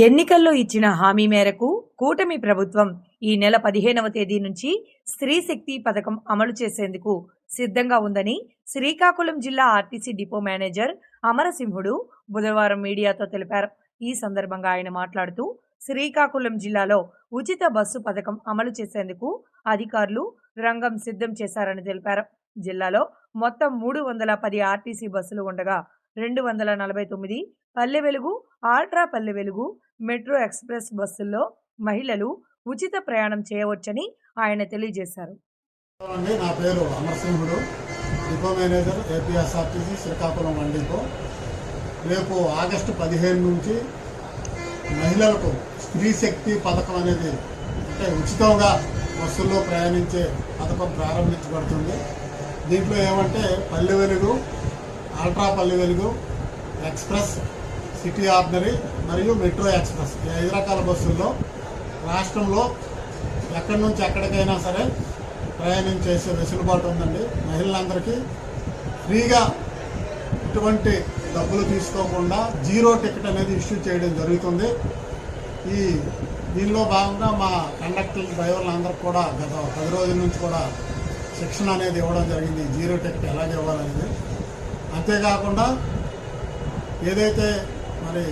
ఎన్నికల్లో ఇచ్చిన హామీ మేరకు కూటమి ప్రభుత్వం ఈ నెల పదిహేనవ తేదీ నుంచి స్త్రీ శక్తి పథకం అమలు చేసేందుకు సిద్ధంగా ఉందని శ్రీకాకుళం జిల్లా ఆర్టీసీ డిపో మేనేజర్ అమరసింహుడు బుధవారం మీడియాతో తెలిపారు. ఈ సందర్భంగా ఆయన మాట్లాడుతూ శ్రీకాకుళం జిల్లాలో ఉచిత బస్సు పథకం అమలు చేసేందుకు అధికారులు రంగం సిద్ధం చేశారని తెలిపారు. జిల్లాలో మొత్తం మూడు వందల పది ఆర్టీసీ బస్సులు ఉండగా రెండు వందల నలభై తొమ్మిది Palle Velugu ultra Palle Velugu metro express బస్సుల్లో మహిళలు ఉచిత ప్రయాణం చేయవచ్చని ఆయన తెలియజేశారు. నా పేరు అమర్సింహుడు depot manager APSRTC Srikakulam one రేపు ఆగస్టు పదిహేను నుంచి మహిళలకు స్త్రీ శక్తి పథకం అనేది అంటే ఉచితంగా బస్సుల్లో ప్రయాణించే పథకం ప్రారంభించబడుతుంది. దీంట్లో ఏమంటే పల్లె వెలుగు అల్ట్రాపల్లి వెలుగు ఎక్స్ప్రెస్ సిటీ ఆర్డినరీ మరియు మెట్రో ఎక్స్ప్రెస్. ఈ ఐదు రకాల బస్సుల్లో రాష్ట్రంలో ఎక్కడి నుంచి ఎక్కడికైనా సరే ప్రయాణం చేసే వెసులుబాటు ఉందండి. మహిళలందరికీ ఫ్రీగా ఎటువంటి డబ్బులు తీసుకోకుండా జీరో టికెట్ అనేది ఇష్యూ చేయడం జరుగుతుంది. ఈ దీనిలో భాగంగా మా కండక్టర్ డ్రైవర్లందరికీ కూడా గత పది రోజుల నుంచి కూడా శిక్షణ అనేది ఇవ్వడం జరిగింది. జీరో టికెట్ ఎలాగ ఇవ్వాలనేది. అంతేకాకుండా ఏదైతే మరి